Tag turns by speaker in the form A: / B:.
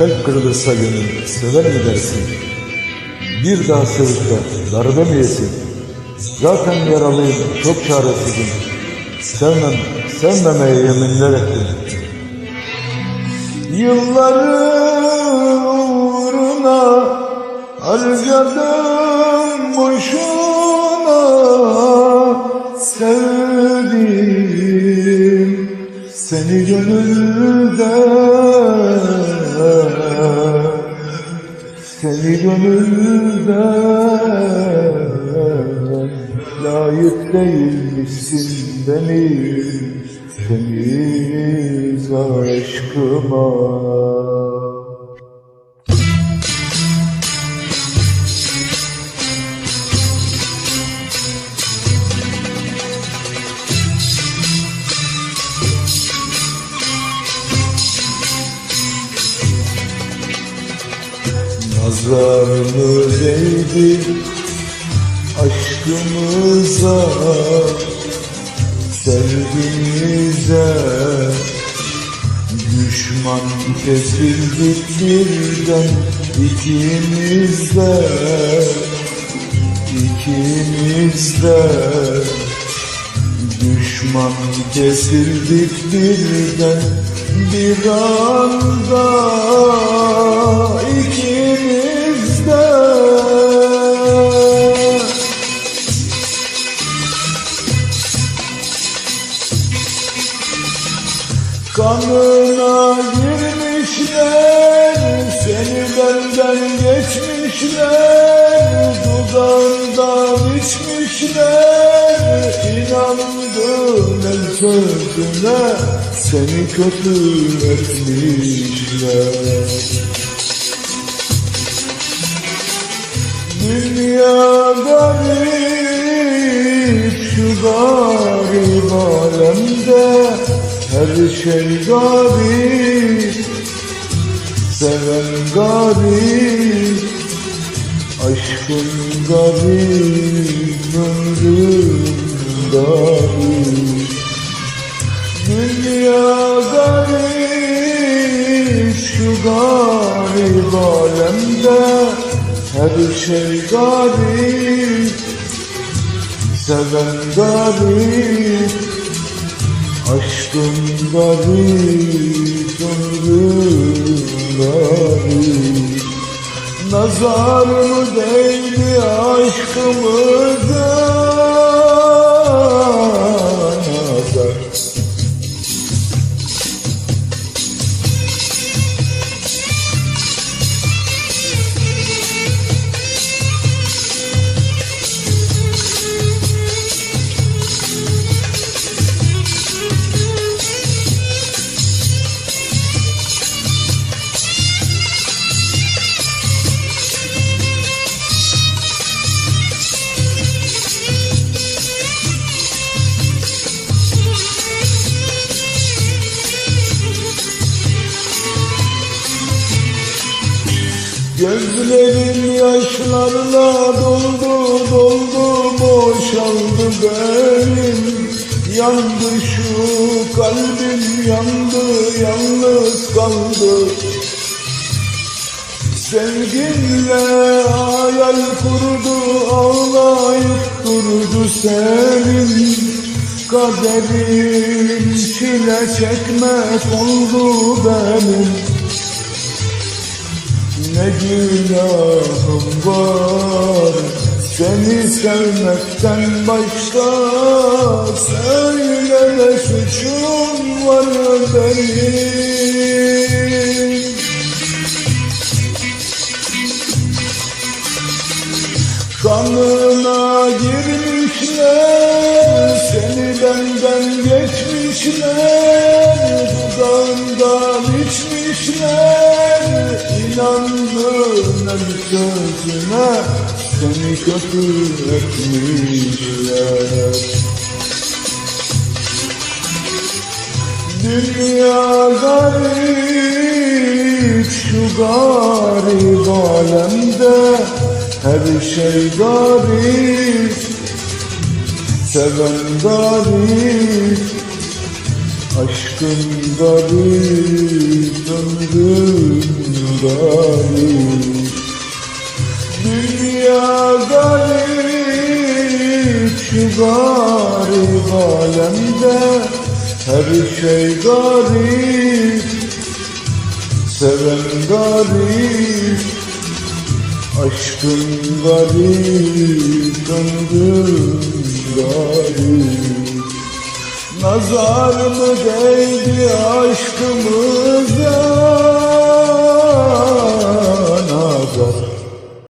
A: Kalp kırılırsa gönül sever mi dersin? Bir daha sevip de darbe mi yesin? Zaten yaralıyım, çok çaresizim. Sevmem, sevmemeye yeminler ettim. Yılları uğruna harcadım boşuna sevdim seni gönülden seni gönülden layık değilmişsin benim temiz aşkıma. Nazarını değdi aşkımıza Sevgimize. Düşman kesildik birden ikimiz de ikimiz de Düşman kesildik birden bir anda Kanına girmişler Seni benden geçmişler Dudağından içmişler. İnandın el sözüne Seni kötü etmişler. Dünya garip şu garip alemde Her şey garip Seven garip Aşkın garip Ömrüm garip Dünya garip Şu garip alemde Her şey garip Seven garip Aşkım garip Ömrüm garip Nazar mı değdi aşkımıza Gözlerim yaşlarla doldu doldu boşaldı benim. Yandı şu kalbim yandı yalnız kaldı. Sevginle hayal kurdu ağlayıp durdu senin. Kaderim çile çekmek oldu benim ne günahım var? Seni sevmekten başka Söyle ne suçum var benim? Kanına girmişler Seni benden geçmişler Dudağından içmişler İnandın el sözüne Seni kötü etmişler. Dünya garip şu garip alemde Her şey garip Seven garip Aşkın garip Ömrüm garip Dünya garip şu garip alemde Her şey garip Seven garip Aşkın garip Ömrün garip Nazar mı değdi aşkımıza